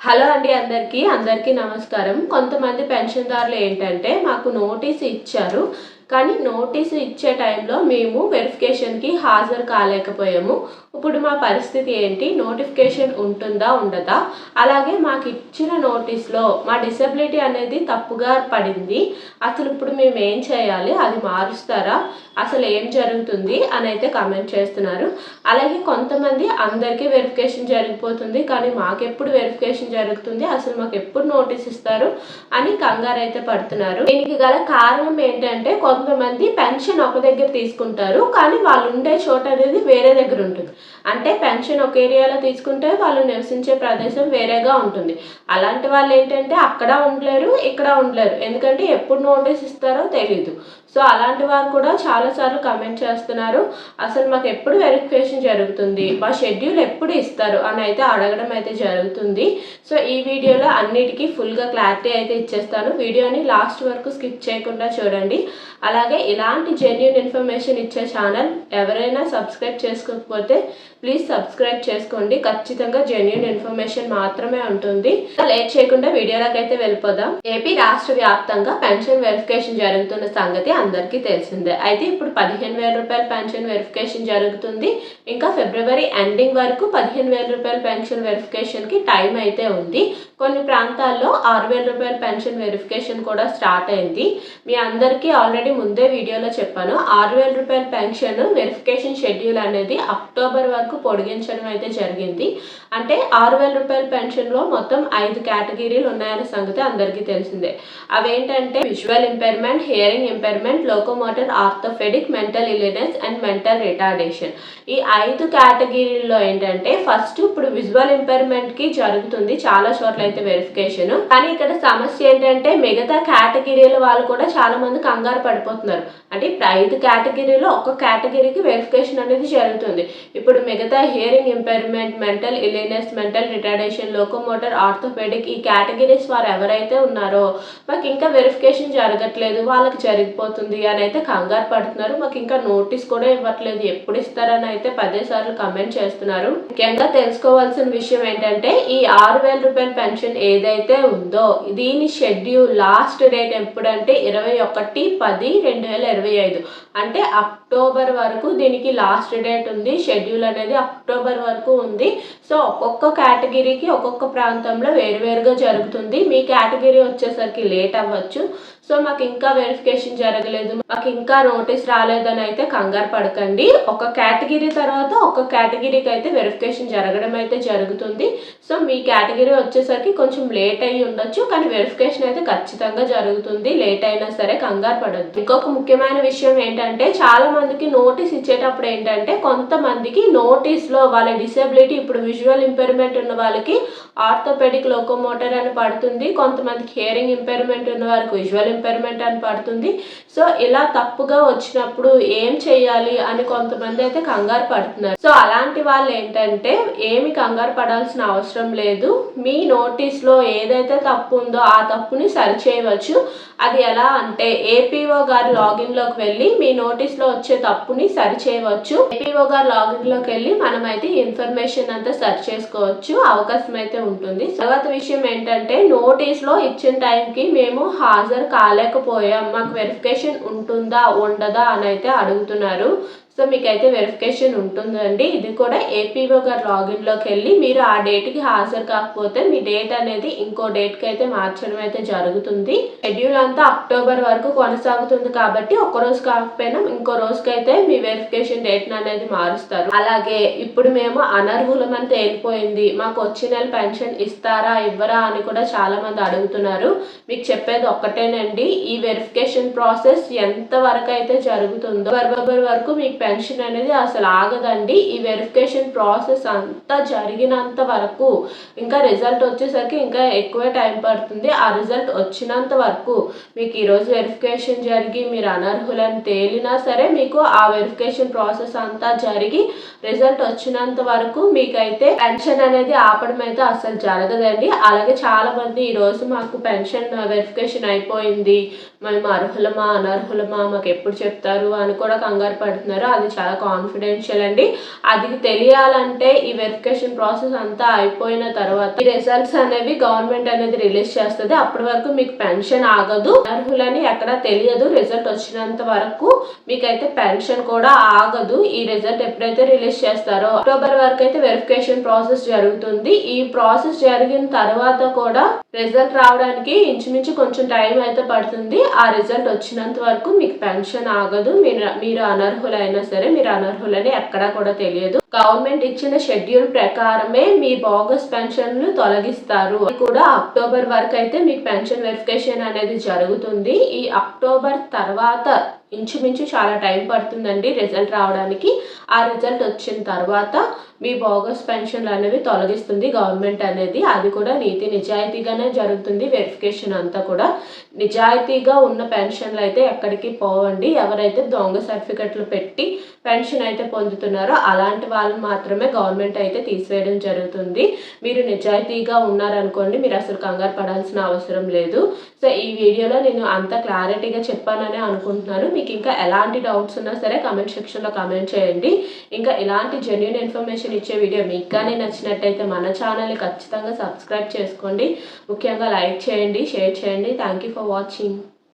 Hello అండి అందరికీ అందరికీ నమస్కారం. కొంతమంది పెన్షన్దారులు ఏంటంటే మాకు నోటీస్ ఇచ్చారు. కానీ నోటీసు ఇచ్చే టైంలో మేము వెరిఫికేషన్కి హాజరు కాలేకపోయాము. ఇప్పుడు మా పరిస్థితి ఏంటి? నోటిఫికేషన్ ఉంటుందా ఉండదా? అలాగే మాకు ఇచ్చిన నోటీస్లో మా డిసబిలిటీ అనేది తప్పుగా పడింది. అసలు ఇప్పుడు మేము ఏం చేయాలి? అది మారుస్తారా? అసలు ఏం జరుగుతుంది? అని అయితే కమెంట్ చేస్తున్నారు. అలాగే కొంతమంది అందరికీ వెరిఫికేషన్ జరిగిపోతుంది కానీ మాకెప్పుడు వెరిఫికేషన్ జరుగుతుంది? అసలు మాకు ఎప్పుడు నోటీస్ ఇస్తారు? అని కంగారు అయితే పడుతున్నారు. దీనికి గల కారణం ఏంటంటే కొంతమంది పెన్షన్ ఒక దగ్గర తీసుకుంటారు కానీ వాళ్ళు ఉండే చోట అనేది వేరే దగ్గర ఉంటుంది. అంటే పెన్షన్ ఒక ఏరియాలో తీసుకుంటే వాళ్ళు నివసించే ప్రదేశం వేరేగా ఉంటుంది. అలాంటి వాళ్ళు ఏంటంటే అక్కడ ఉండలేరు ఇక్కడ ఉండలేరు. ఎందుకంటే ఎప్పుడు నోటీస్ ఇస్తారో తెలియదు సో అలాంటి వారు కూడా చాలాసార్లు కమెంట్ చేస్తున్నారు. అసలు మాకు ఎప్పుడు వెరిఫికేషన్ జరుగుతుంది? మా షెడ్యూల్ ఎప్పుడు ఇస్తారు? అని అయితే అడగడం అయితే జరుగుతుంది. సో ఈ వీడియోలో అన్నిటికీ ఫుల్గా క్లారిటీ అయితే ఇచ్చేస్తాను. వీడియోని లాస్ట్ వరకు స్కిప్ చేయకుండా చూడండి. అలాగే ఇలాంటి జెన్యున్ ఇన్ఫర్మేషన్ ఇచ్చే ఛానల్ ఎవరైనా సబ్స్క్రైబ్ చేసుకోకపోతే ప్లీజ్ సబ్స్క్రైబ్ చేసుకోండి. ఖచ్చితంగా జెన్యున్ ఇన్ఫర్మేషన్ మాత్రమే ఉంటుంది. లేట్ చేయకుండా వీడియోలోకి అయితే వెళ్ళిపోదాం. ఏపీ రాష్ట్ర వ్యాప్తంగా పెన్షన్ వెరిఫికేషన్ జరుగుతున్న సంగతి అందరికీ తెలిసిందే. అయితే ఇప్పుడు పదిహేను వేల రూపాయల పెన్షన్ వెరిఫికేషన్ జరుగుతుంది. ఇంకా ఫిబ్రవరి ఎండింగ్ వరకు పదిహేను వేల రూపాయల పెన్షన్ వెరిఫికేషన్కి టైం అయితే ఉంది. కొన్ని ప్రాంతాల్లో ఆరు వేల రూపాయల పెన్షన్ వెరిఫికేషన్ కూడా స్టార్ట్ అయింది. మీ అందరికీ ఆల్రెడీ ముందే వీడియోలో చెప్పాను. ఆరు వేల రూపాయల పెన్షన్ వెరిఫికేషన్ షెడ్యూల్ అనేది అక్టోబర్ వరకు పొడిగించడం అయితే జరిగింది. అంటే ఆరు వేల రూపాయల పెన్షన్లో మొత్తం ఐదు కేటగిరీలు ఉన్నాయనే సంగతి అందరికీ తెలిసిందే. అవేంటంటే visual impairment hearing impairment locomotor orthopaedic mental illness and mental retardation. ఈ ఐదు కేటగిరీల్లో ఏంటంటే ఫస్ట్ ఇప్పుడు విజువల్ ఇంపైర్మెంట్కి జరుగుతుంది చాలా చోట్ల అయితే వెరిఫికేషన్. కానీ ఇక్కడ సమస్య ఏంటంటే మిగతా కేటగిరీల వాళ్ళు కూడా చాలా మంది కంగారు పడిపోతున్నారు. అంటే ఇప్పుడు ఐదు కేటగిరీలో ఒక కేటగిరీకి వెరిఫికేషన్ అనేది జరుగుతుంది. ఇప్పుడు మిగతా hearing impairment mental illness mental retardation locomotor orthopaedic ఈ కేటగిరీస్ వారు ఎవరైతే ఉన్నారో మాకు ఇంకా వెరిఫికేషన్ జరగట్లేదు వాళ్ళకి జరిగిపోతుంది అని అయితే కంగారు పడుతున్నారు. మాకు ఇంకా నోటీస్ కూడా ఇవ్వట్లేదు. ఎప్పుడు ఇస్తారని అయితే పదే సార్లు కమెంట్ చేస్తున్నారు. ముఖ్యంగా తెలుసుకోవాల్సిన విషయం ఏంటంటే ఈ ఆరు వేల రూపాయల పెన్షన్ ఏదైతే ఉందో దీని షెడ్యూల్ లాస్ట్ డేట్ ఎప్పుడంటే ఇరవై ఒకటి పది రెండు వేల ఇరవై ఇరవై ఐదు. అంటే అక్టోబర్ వరకు దీనికి లాస్ట్ డేట్ ఉంది షెడ్యూల్ అనేది అక్టోబర్ వరకు ఉంది. సో ఒక్కొక్క కేటగిరీకి ఒక్కొక్క ప్రాంతంలో వేరువేరుగా జరుగుతుంది. మీ కేటగిరీ వచ్చేసరికి లేట్ అవ్వచ్చు. సో మాకు ఇంకా వెరిఫికేషన్ జరగలేదు. మాకు ఇంకా నోటీస్ రాలేదని అయితే కంగారు పడకండి. ఒక కేటగిరీ తర్వాత ఒక కేటగిరీకి అయితే వెరిఫికేషన్ జరగడం అయితే జరుగుతుంది. సో మీ కేటగిరీ వచ్చేసరికి కొంచెం లేట్ అయ్యి ఉండొచ్చు. కానీ వెరిఫికేషన్ అయితే ఖచ్చితంగా జరుగుతుంది. లేట్ అయినా సరే కంగారు పడద్దు. ఇంకొక ముఖ్యమైన విషయం ఏంటంటే చాలా మందికి నోటీస్ ఇచ్చేటప్పుడు ఏంటంటే కొంతమందికి నోటీస్లో వాళ్ళ డిసేబిలిటీ ఇప్పుడు విజువల్ ఇంపైర్మెంట్ ఉన్న వాళ్ళకి ఆర్థోపెడిక్ లోకోమోటర్ అని పడుతుంది కొంతమందికి హియరింగ్ ఇంపైర్మెంట్ ఉన్న వారికి విజువల్ ఇంపైర్మెంట్ అని పడుతుంది. సో ఇలా తప్పుగా వచ్చినప్పుడు ఏం చేయాలి అని కొంతమంది అయితే కంగారు పడుతున్నారు. సో అలాంటి వాళ్ళు ఏంటంటే ఏమి కంగారు పడాల్సిన అవసరం లేదు. మీ నోటీస్లో ఏదైతే తప్పు ఉందో ఆ తప్పుని సరిచేయవచ్చు. అది ఎలా అంటే ఏపీఓ గారి లాగిన్లోకి వెళ్ళి మీ నోటీస్లో వచ్చే తప్పుని సరిచేయవచ్చు ఏపీఓ గారి లాగిన్లోకి వెళ్ళి మనమైతే ఇన్ఫర్మేషన్ అంతా సెర్చ్ చేసుకోవచ్చు. అవకాశం అయితే ఉంటుంది. తర్వాత విషయం ఏంటంటే నోటీస్లో ఇచ్చిన టైంకి మేము హాజరు కాలేకపోయాం. మాకు వెరిఫికేషన్ ఉంటుందా ఉండదా అని అయితే అడుగుతున్నారు. సో మీకైతే వెరిఫికేషన్ ఉంటుందండి. ఇది కూడా ఏపీఓ గారు లాగిన్లోకి వెళ్ళి మీరు ఆ డేట్కి హాజరు కాకపోతే మీ డేట్ అనేది ఇంకో డేట్కి అయితే మార్చడం అయితే జరుగుతుంది. షెడ్యూల్ అంతా అక్టోబర్ వరకు కొనసాగుతుంది కాబట్టి ఒక రోజు కాకపోయినా ఇంకో రోజుకైతే మీ వెరిఫికేషన్ డేట్ అనేది మారుస్తారు. అలాగే ఇప్పుడు మేము అనర్హులమని తేలిపోయింది మాకు వచ్చే నెల పెన్షన్ ఇస్తారా ఇవ్వరా అని కూడా చాలా మంది అడుగుతున్నారు. మీకు చెప్పేది ఒక్కటేనండి. ఈ వెరిఫికేషన్ ప్రాసెస్ ఎంత వరకు అయితే జరుగుతుందో ఫిబ్రవరి వరకు మీకు పెన్షన్ అనేది అసలు ఆగదండి. ఈ వెరిఫికేషన్ ప్రాసెస్ అంతా జరిగినంత వరకు ఇంకా రిజల్ట్ వచ్చేసరికి ఇంకా ఎక్కువ టైం పడుతుంది. ఆ రిజల్ట్ వచ్చినంత వరకు మీకు ఈరోజు వెరిఫికేషన్ జరిగి మీరు అనర్హులని తేలినా సరే మీకు ఆ వెరిఫికేషన్ ప్రాసెస్ అంతా జరిగి రిజల్ట్ వచ్చినంత వరకు మీకైతే పెన్షన్ అనేది ఆపడం అయితే అసలు జరగదండి. అలాగే చాలా మంది ఈరోజు మాకు పెన్షన్ వెరిఫికేషన్ అయిపోయింది. మేము అర్హులమా అనర్హులమా మాకు ఎప్పుడు చెప్తారు అని కూడా కంగారు పడుతున్నారు. అది చాలా కాన్ఫిడెన్షియల్ అండి. అది తెలియాలంటే ఈ వెరిఫికేషన్ ప్రాసెస్ అంతా అయిపోయిన తర్వాత ఈ రిజల్ట్స్ అనేవి గవర్నమెంట్ అనేది రిలీజ్ చేస్తుంది. అప్పటి వరకు మీకు పెన్షన్ ఆగదు. అర్హులని ఎక్కడ తెలియదు. రిజల్ట్ వచ్చినంత వరకు మీకైతే పెన్షన్ కూడా ఆగదు. ఈ రిజల్ట్ ఎప్పుడైతే రిలీజ్ చేస్తారో అక్టోబర్ వరకు అయితే వెరిఫికేషన్ ప్రాసెస్ జరుగుతుంది. ఈ ప్రాసెస్ జరిగిన తర్వాత కూడా రిజల్ట్ రావడానికి ఇంచుమించు కొంచెం టైం అయితే పడుతుంది. ఆ రిజల్ట్ వచ్చినంత వరకు మీకు పెన్షన్ ఆగదు. మీరు మీరు అనర్హులైన సరే మీరు అనర్హులని ఎక్కడా కూడా తెలియదు. గవర్నమెంట్ ఇచ్చిన షెడ్యూల్ ప్రకారమే మీ బోగస్ పెన్షన్లు తొలగిస్తారు. అది కూడా అక్టోబర్ వరకు అయితే మీకు పెన్షన్ వెరిఫికేషన్ అనేది జరుగుతుంది. ఈ అక్టోబర్ తర్వాత ఇంచుమించు చాలా టైం పడుతుందండి రిజల్ట్ రావడానికి. ఆ రిజల్ట్ వచ్చిన తర్వాత మీ బోగస్ పెన్షన్లు అనేవి తొలగిస్తుంది గవర్నమెంట్ అనేది. అది కూడా నీతి నిజాయితీగానే జరుగుతుంది వెరిఫికేషన్ అంతా కూడా. నిజాయితీగా ఉన్న పెన్షన్లు అయితే ఎక్కడికి పోవండి. ఎవరైతే దొంగ సర్టిఫికెట్లు పెట్టి పెన్షన్ అయితే పొందుతున్నారో అలాంటి వాళ్ళు మాత్రమే గవర్నమెంట్ అయితే తీసివేయడం జరుగుతుంది. మీరు నిజాయితీగా ఉన్నారనుకోండి మీరు అసలు కంగారు పడాల్సిన అవసరం లేదు. సో ఈ వీడియోలో నేను అంత క్లారిటీగా చెప్పానని అనుకుంటున్నాను. మీకు ఇంకా ఎలాంటి డౌట్స్ ఉన్నా సరే కమెంట్ సెక్షన్లో కమెంట్ చేయండి. ఇంకా ఇలాంటి జెన్యున్ ఇన్ఫర్మేషన్ ఇచ్చే వీడియో మీకు కానీ నచ్చినట్టయితే మన ఛానల్ని ఖచ్చితంగా సబ్స్క్రైబ్ చేసుకోండి. ముఖ్యంగా లైక్ చేయండి షేర్ చేయండి. Thank you for watching